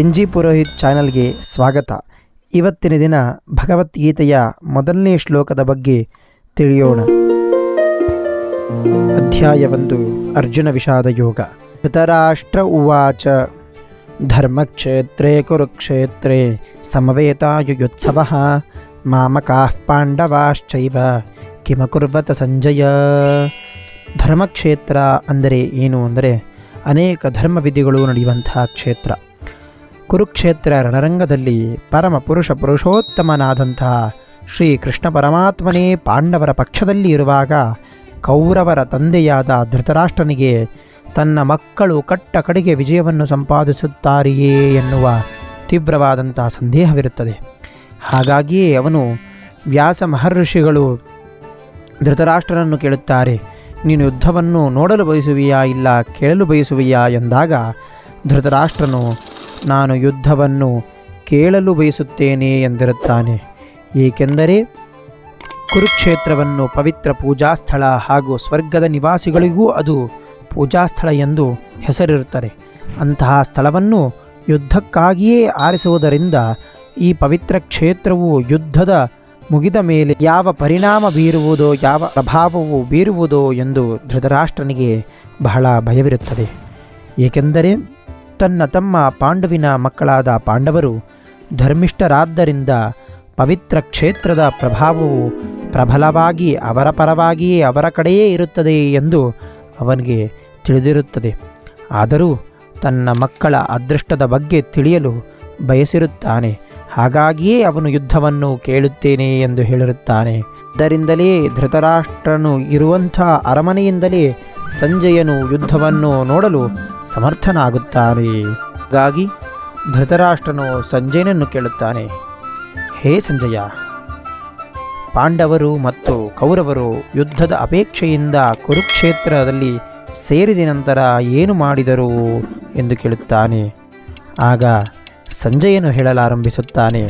N G Purohit ಚಾನಲ್ಗೆ ಸ್ವಾಗತ. ಇವತ್ತಿನ ದಿನ ಭಗವದ್ಗೀತೆಯ ಮೊದಲನೇ ಶ್ಲೋಕದ ಬಗ್ಗೆ ತಿಳಿಯೋಣ. ಅಧ್ಯಾಯ ಒಂದು, ಅರ್ಜುನ ವಿಷಾದ ಯೋಗ. ಧೃತರಾಷ್ಟ್ರ ಉವಾಚ, ಧರ್ಮಕ್ಷೇತ್ರೇ ಕುರುಕ್ಷೇತ್ರೇ ಸಮವೇತಾಯುಯುತ್ಸವ, ಮಾಮಕಾಃ ಪಾಂಡವಾಶ್ಚೈವ, ಕಿಮಕುರ್ವತ ಸಂಜಯ. ಧರ್ಮಕ್ಷೇತ್ರ ಅಂದರೆ ಏನು ಅಂದರೆ ಅನೇಕ ಧರ್ಮವಿಧಿಗಳು ನಡೆಯುವಂತಹ ಕ್ಷೇತ್ರ. ಕುರುಕ್ಷೇತ್ರ ರಣರಂಗದಲ್ಲಿ ಪರಮ ಪುರುಷ ಪುರುಷೋತ್ತಮನಾದಂತಹ ಶ್ರೀ ಕೃಷ್ಣ ಪರಮಾತ್ಮನೇ ಪಾಂಡವರ ಪಕ್ಷದಲ್ಲಿ ಇರುವಾಗ ಕೌರವರ ತಂದೆಯಾದ ಧೃತರಾಷ್ಟ್ರನಿಗೆ ತನ್ನ ಮಕ್ಕಳು ಕಟ್ಟ ಕಡೆಗೆ ವಿಜಯವನ್ನು ಸಂಪಾದಿಸುತ್ತಾರೆಯೇ ಎನ್ನುವ ತೀವ್ರವಾದಂತಹ ಸಂದೇಹವಿರುತ್ತದೆ. ಹಾಗಾಗಿಯೇ ಅವನು ವ್ಯಾಸ ಮಹರ್ಷಿಗಳು ಧೃತರಾಷ್ಟ್ರನನ್ನು ಕೇಳುತ್ತಾರೆ, ನೀನು ಯುದ್ಧವನ್ನು ನೋಡಲು ಬಯಸುವಿಯಾ ಇಲ್ಲ ಕೇಳಲು ಬಯಸುವಿಯಾ ಎಂದಾಗ ಧೃತರಾಷ್ಟ್ರನು ನಾನು ಯುದ್ಧವನ್ನು ಕೇಳಲು ಬಯಸುತ್ತೇನೆ ಎಂದಿರುತ್ತಾನೆ. ಏಕೆಂದರೆ ಕುರುಕ್ಷೇತ್ರವನ್ನು ಪವಿತ್ರ ಪೂಜಾಸ್ಥಳ ಹಾಗೂ ಸ್ವರ್ಗದ ನಿವಾಸಿಗಳಿಗೂ ಅದು ಪೂಜಾಸ್ಥಳ ಎಂದು ಹೆಸರಿರುತ್ತದೆ. ಅಂತಹ ಸ್ಥಳವನ್ನು ಯುದ್ಧಕ್ಕಾಗಿಯೇ ಆರಿಸುವುದರಿಂದ ಈ ಪವಿತ್ರ ಕ್ಷೇತ್ರವು ಯುದ್ಧದ ಮುಗಿದ ಮೇಲೆ ಯಾವ ಪರಿಣಾಮ ಬೀರುವುದೋ, ಯಾವ ಪ್ರಭಾವವು ಬೀರುವುದೋ ಎಂದು ಧೃತರಾಷ್ಟ್ರನಿಗೆ ಬಹಳ ಭಯವಿರುತ್ತದೆ. ಏಕೆಂದರೆ ತನ್ನ ತಮ್ಮ ಪಾಂಡುವಿನ ಮಕ್ಕಳಾದ ಪಾಂಡವರು ಧರ್ಮಿಷ್ಠರಾದ್ದರಿಂದ ಪವಿತ್ರ ಕ್ಷೇತ್ರದ ಪ್ರಭಾವವು ಪ್ರಬಲವಾಗಿ ಅವರ ಪರವಾಗಿಯೇ ಅವರ ಕಡೆಯೇ ಇರುತ್ತದೆ ಎಂದು ಅವನಿಗೆ ತಿಳಿದಿರುತ್ತದೆ. ಆದರೂ ತನ್ನ ಮಕ್ಕಳ ಅದೃಷ್ಟದ ಬಗ್ಗೆ ತಿಳಿಯಲು ಬಯಸಿರುತ್ತಾನೆ. ಹಾಗಾಗಿಯೇ ಅವನು ಯುದ್ಧವನ್ನು ಕೇಳುತ್ತೇನೆ ಎಂದು ಹೇಳಿರುತ್ತಾನೆ. ಇದರಿಂದಲೇ ಧೃತರಾಷ್ಟ್ರನು ಇರುವಂಥ ಅರಮನೆಯಿಂದಲೇ ಸಂಜಯನು ಯುದ್ಧವನ್ನು ನೋಡಲು ಸಮರ್ಥನಾಗುತ್ತಾನೆ ಹಾಗಾಗಿ ಧೃತರಾಷ್ಟ್ರನು ಸಂಜಯನನ್ನು ಕೇಳುತ್ತಾನೆ, ಹೇ ಸಂಜಯ, ಪಾಂಡವರು ಮತ್ತು ಕೌರವರು ಯುದ್ಧದ ಅಪೇಕ್ಷೆಯಿಂದ ಕುರುಕ್ಷೇತ್ರದಲ್ಲಿ ಸೇರಿದ ನಂತರ ಏನು ಮಾಡಿದರು? ಎಂದು ಕೇಳುತ್ತಾನೆ. ಆಗ ಸಂಜಯನು ಹೇಳಲಾರಂಭಿಸುತ್ತಾನೆ